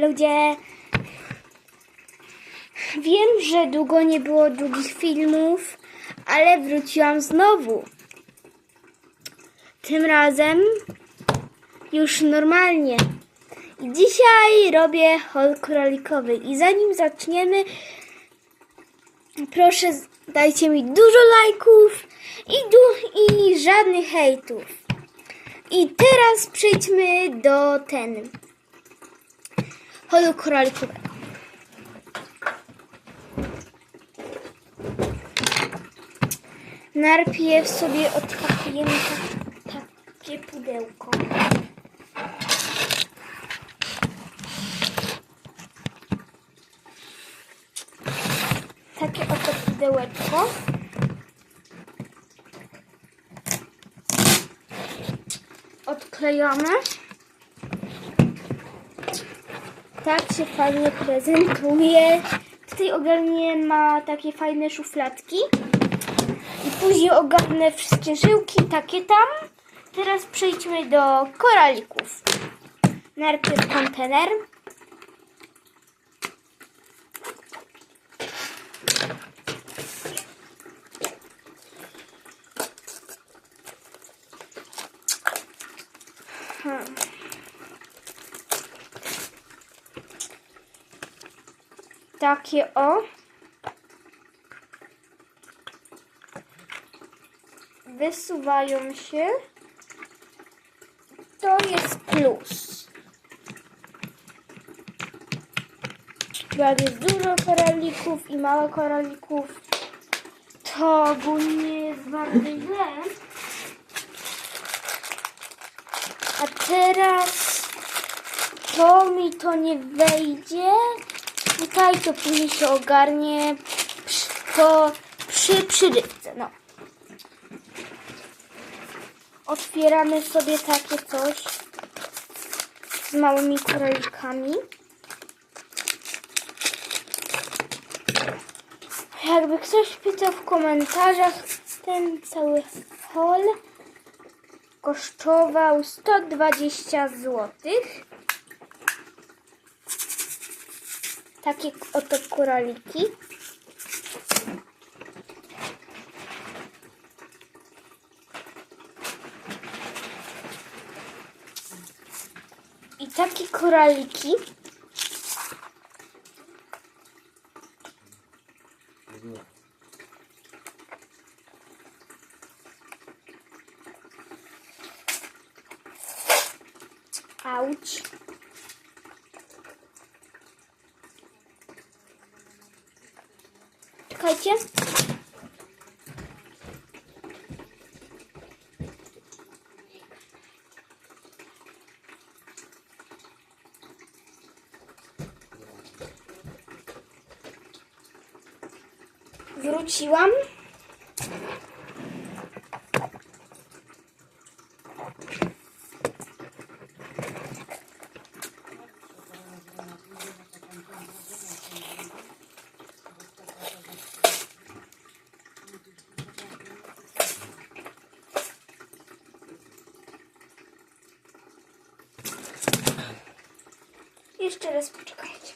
ludzie. Wiem, że długo nie było długich filmów, ale wróciłam znowu. Tym razem już normalnie. I dzisiaj robię hol królikowy. I zanim zaczniemy, proszę dajcie mi dużo lajków i, du- i żadnych hejtów. I teraz przejdźmy do ten holu królikowego. Najpierw sobie odkapujemy ta, takie pudełko. Takie oto pudełeczko. Odklejamy. Tak się fajnie prezentuje. Tutaj ogólnie ma takie fajne szufladki. I później ogarnę wszystkie żyłki, takie tam. Teraz przejdźmy do koralików. Najpierw kontener. Hmm. Takie o. wysuwają się. To jest plus. Jak jest dużo koralików i mało koralików, to ogólnie jest bardzo źle. A teraz to mi to nie wejdzie. Tutaj to później się ogarnie to przy przyrywce. No. Otwieramy sobie takie coś z małymi królikami. Jakby ktoś pytał w komentarzach, ten cały hol kosztował 120 zł. Takie oto koraliki. I takie koraliki Auć. Czekajcie. Wróciłam. Jeszcze raz poczekajcie.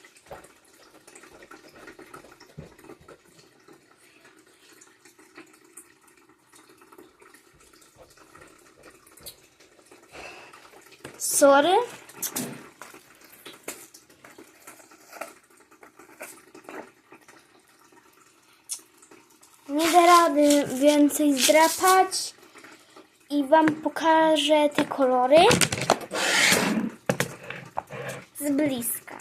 Sorry. Nie da rady więcej zdrapać i Wam pokażę te kolory z bliska.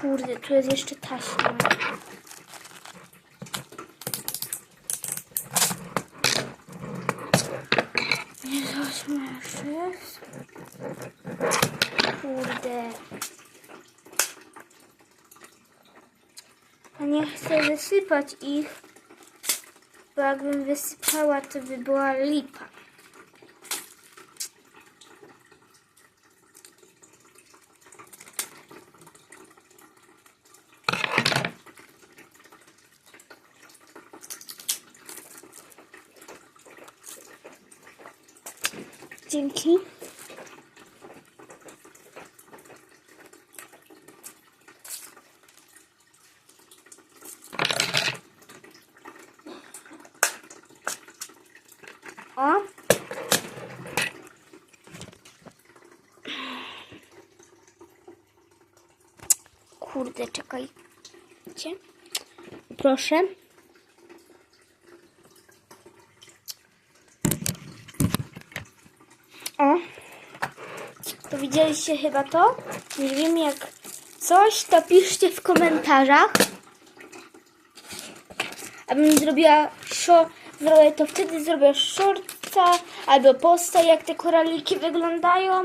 Kurde, tu jest jeszcze taśma. Nie zaśmieszysz? Kurde. A nie chcę wysypać ich, bo jakbym wysypała, to by była lipa. dzięki. O. Kurde, czekajcie. Proszę. O. To widzieliście chyba to? Nie wiem jak coś, to piszcie w komentarzach. Abym zrobiła zrobię to wtedy zrobię shortca albo posta jak te koraliki wyglądają.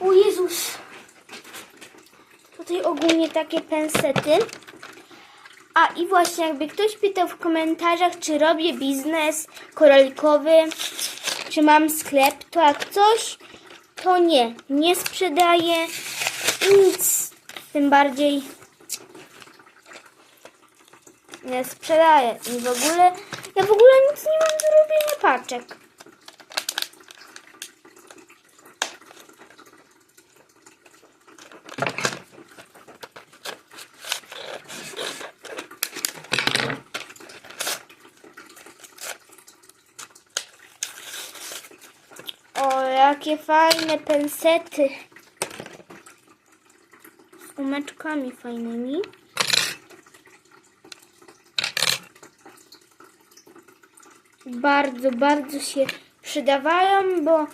O Jezus. Tutaj ogólnie takie pensety. A i właśnie jakby ktoś pytał w komentarzach, czy robię biznes koralikowy, czy mam sklep, to jak coś, to nie, nie sprzedaję nic, tym bardziej nie sprzedaję i w ogóle, ja w ogóle nic nie mam do robienia paczek. O, fajne pensety. Z umeczkami fajnymi. Bardzo, bardzo się przydawają, bo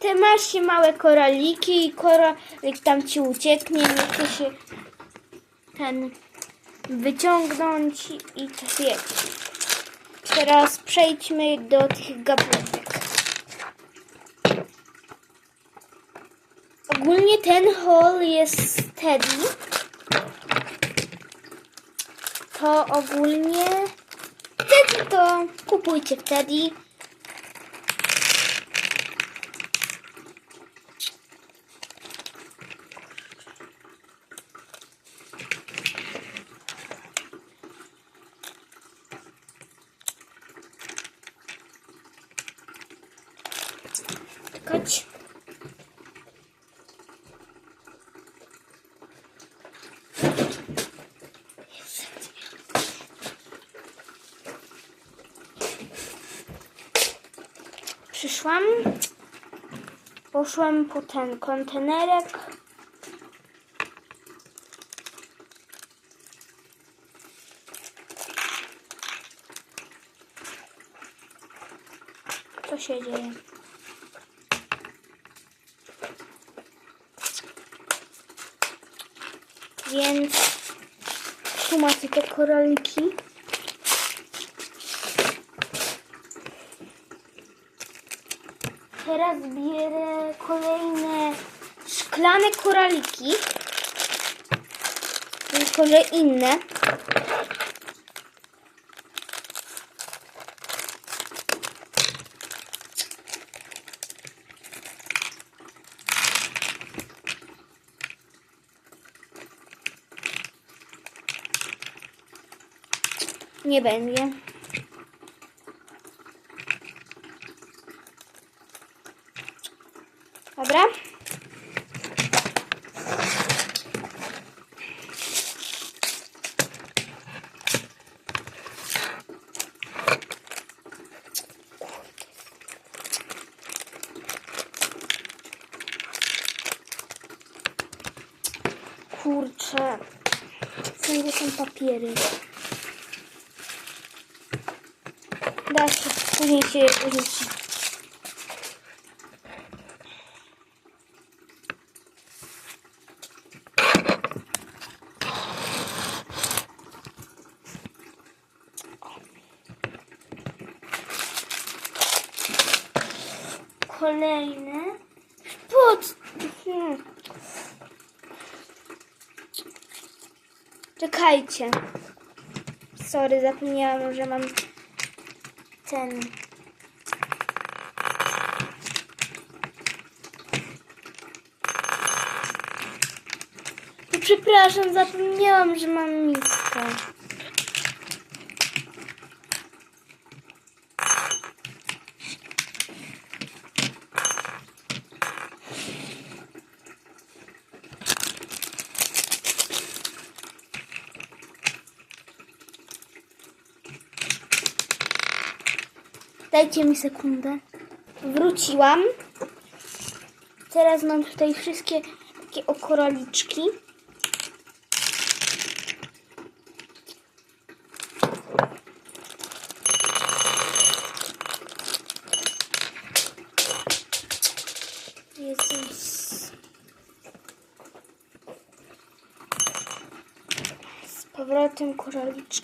ty masz się małe koraliki i koralik tam ci ucieknie, nie się ten wyciągnąć i to wiecie. Teraz przejdźmy do tych gabułek. Ogólnie ten haul jest steady. To ogólnie wtedy to kupujcie wtedy. Czekać. Przyszłam, poszłam po ten kontenerek. Co się dzieje? Więc tu macie te koraliki. Teraz bierę kolejne szklane koraliki. Tylko, że inne. Nie będzie. Dobra. Kurczę. Wszędzie są papiery. Da się, później się rzuci. Kolejne. Pod. Hmm. Czekajcie. Sorry, zapomniałam, że mam ten. No, Przepraszam, zapomniałam, że mam miskę. Dajcie mi sekundę. Wróciłam. Teraz mam tutaj wszystkie takie okoraliczki. Jezus. Z powrotem koraliczki.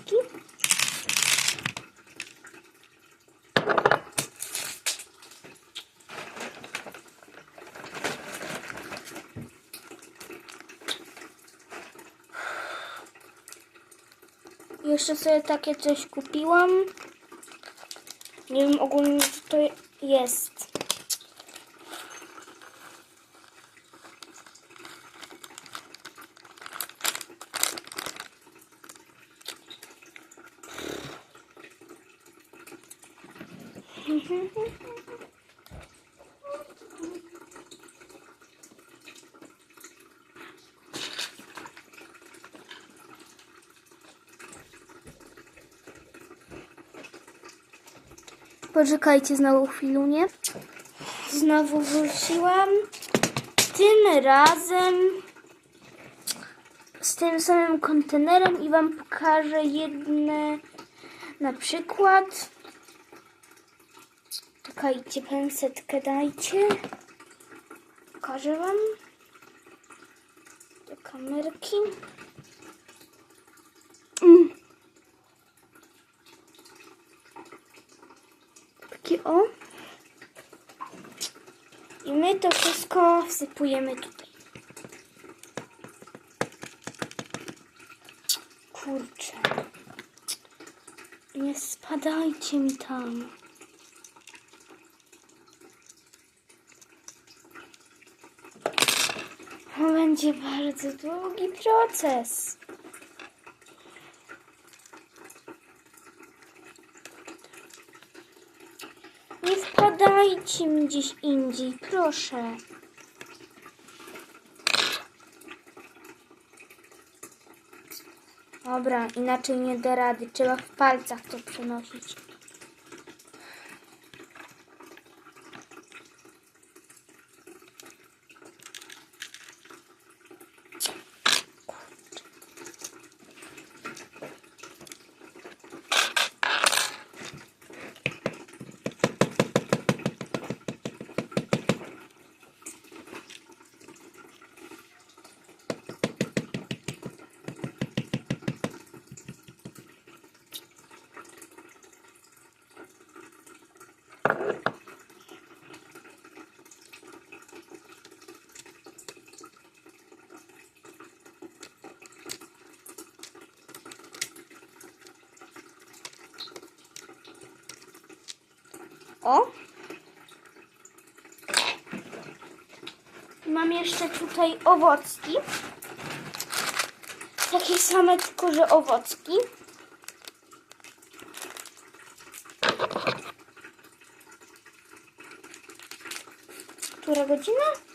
Jeszcze sobie takie coś kupiłam. Nie wiem ogólnie co to jest. Poczekajcie znowu chwilunię. Znowu wróciłam. Tym razem z tym samym kontenerem i Wam pokażę jedne na przykład. Czekajcie, pensetkę dajcie. Pokażę Wam. Do kamerki. Mm. O. I my to wszystko wsypujemy tutaj. Kurczę. Nie spadajcie mi tam. To będzie bardzo długi proces. Nie wpadajcie mi gdzieś indziej, proszę. Dobra, inaczej nie da rady. Trzeba w palcach to przenosić. O. Mam jeszcze tutaj owocki. Takie same, tylko że owocki. Która godzina?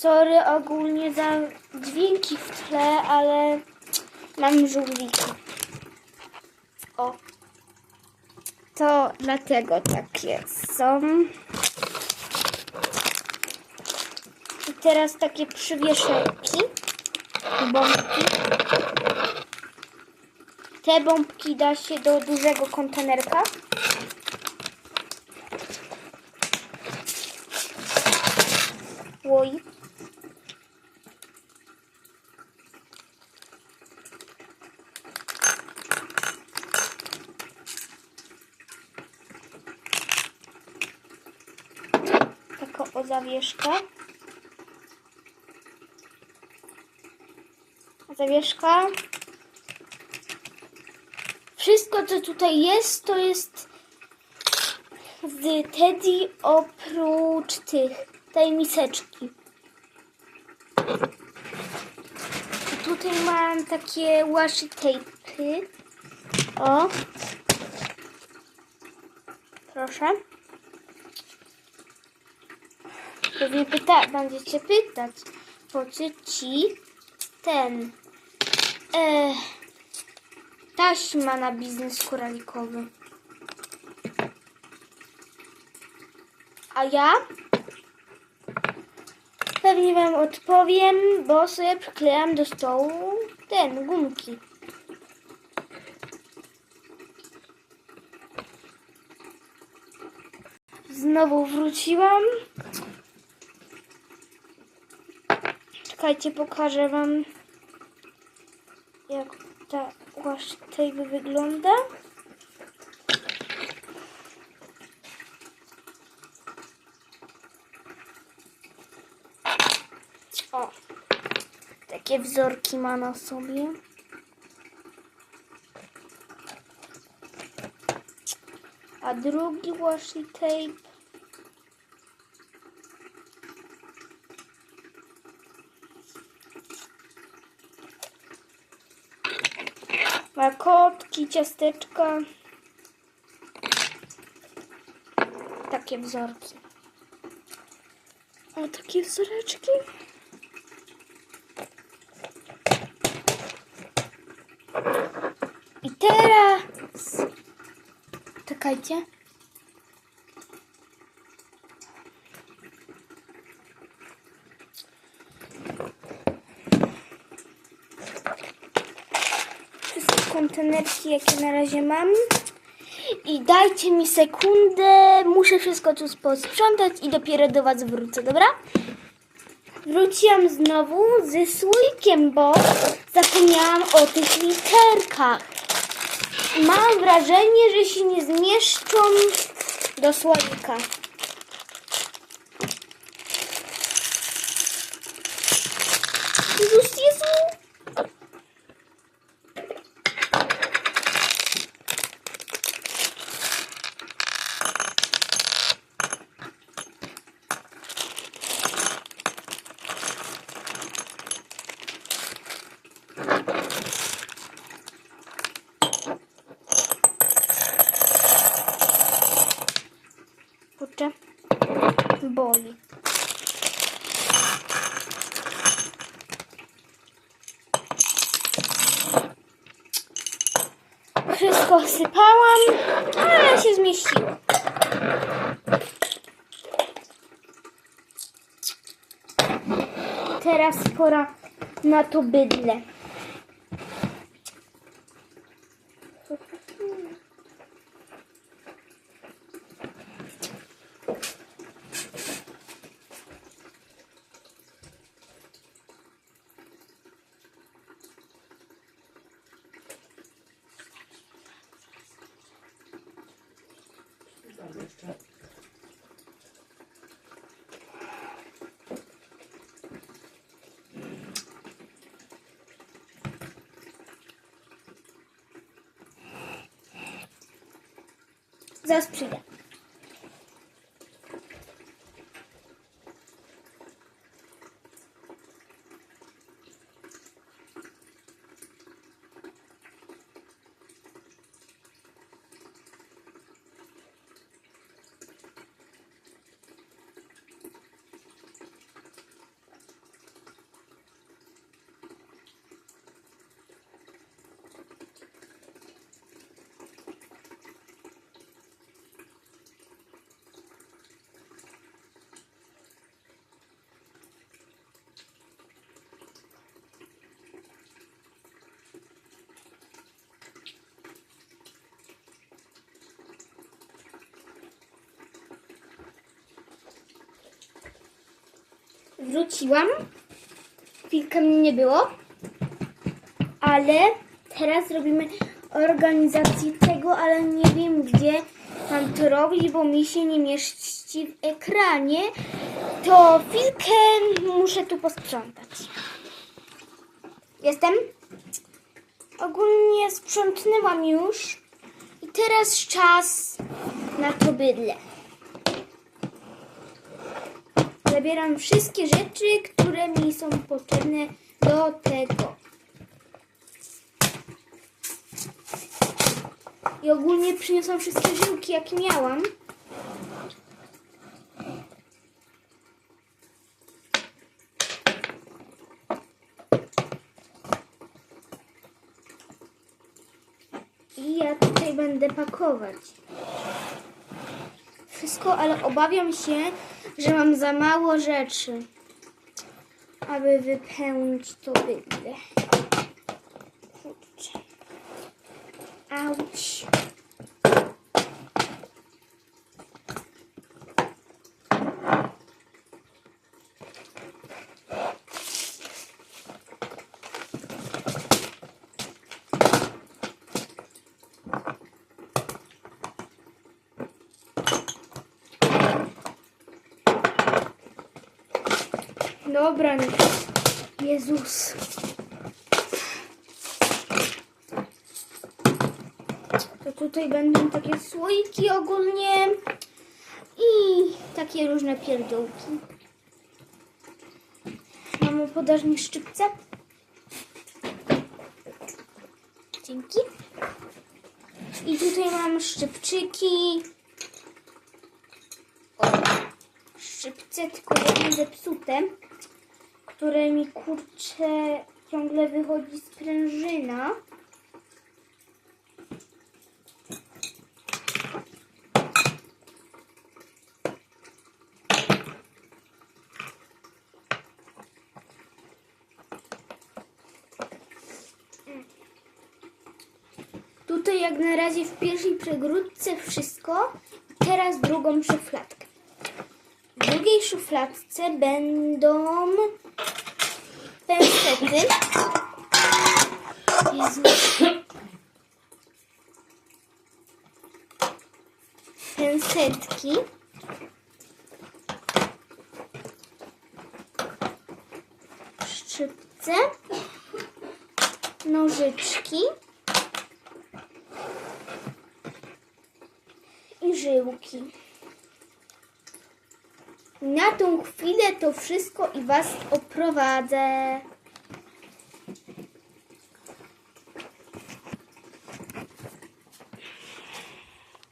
Sorry ogólnie za dźwięki w tle, ale mam żółwiki. O. To dlatego takie są. I teraz takie przywieszelki. Bombki. Te bombki da się do dużego kontenerka. O zawieszka. Wszystko, co tutaj jest, to jest z Teddy oprócz tych, tej miseczki. Tutaj mam takie washi tape'y. O. Proszę. Pewnie pyta, będziecie pytać, po co ci ten e, taśma na biznes koralikowy. A ja pewnie wam odpowiem, bo sobie przyklejam do stołu ten, gumki. Znowu wróciłam. Czekajcie, pokażę wam jak ta wash tape wygląda. O, takie wzorki ma na sobie. A drugi washi tape ma kotki, ciasteczka. Takie wzorki. A takie wzoreczki. I teraz. Czekajcie. Wszystkie kontenerki, jakie na razie mam. I dajcie mi sekundę. Muszę wszystko tu posprzątać i dopiero do Was wrócę, dobra? Wróciłam znowu ze słoikiem, bo zapomniałam o tych literkach. Mam wrażenie, że się nie zmieszczą do słoika. Jezus, Jezu! Kurczę. Boli. Wszystko sypałam, ale się zmieściło. Teraz pora na to bydle. Zaraz przyjdę. Wróciłam. Chwilkę mnie nie było. Ale teraz zrobimy organizację tego, ale nie wiem gdzie mam to robić, bo mi się nie mieści w ekranie. To chwilkę muszę tu posprzątać. Jestem. Ogólnie sprzątnęłam już. I teraz czas na to bydle. Zabieram wszystkie rzeczy, które mi są potrzebne do tego. I ogólnie przyniosłam wszystkie żyłki, jakie miałam. I ja tutaj będę pakować. Wszystko, ale obawiam się, że mam za mało rzeczy, aby wypełnić to bydle. Auć. Dobra. Jezus. To tutaj będą takie słoiki ogólnie i takie różne pierdółki. Mamo, podasz mi szczypce? Dzięki. I tutaj mam szczypczyki. O, szczypce, tylko zepsute, które mi kurczę ciągle wychodzi sprężyna. Tutaj jak na razie w pierwszej przegródce wszystko. Teraz drugą szufladkę. Drugiej szufladce będą pensety. Pensetki. Szczypce. Nożyczki. i żyłki. Na tą chwilę to wszystko i Was oprowadzę.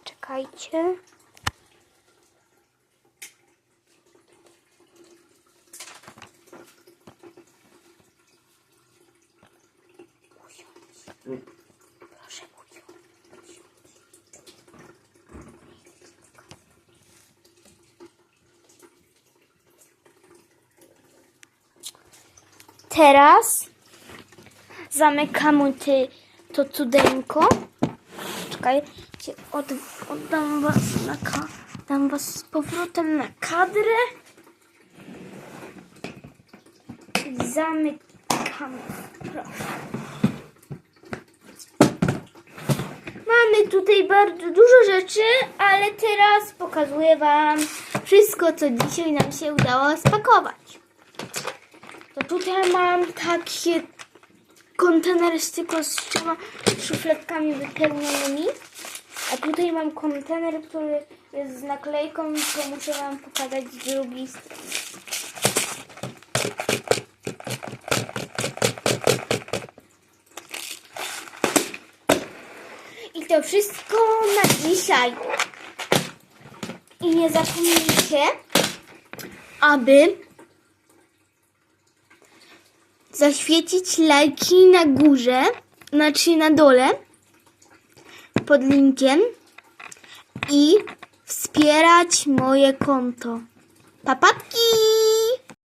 Czekajcie. Teraz zamykamy ty, to cudeńko. Czekajcie, od, oddam was na dam was z powrotem na kadrę. I zamykamy. Proszę. Mamy tutaj bardzo dużo rzeczy, ale teraz pokazuję wam wszystko, co dzisiaj nam się udało spakować. To tutaj mam takie kontenery z tylko z trzema szufladkami wypełnionymi. A tutaj mam kontener, który jest z naklejką to muszę wam pokazać z drugiej strony. I to wszystko na dzisiaj. I nie zapomnijcie, aby zaświecić lajki na górze, znaczy na dole pod linkiem i wspierać moje konto. Papatki!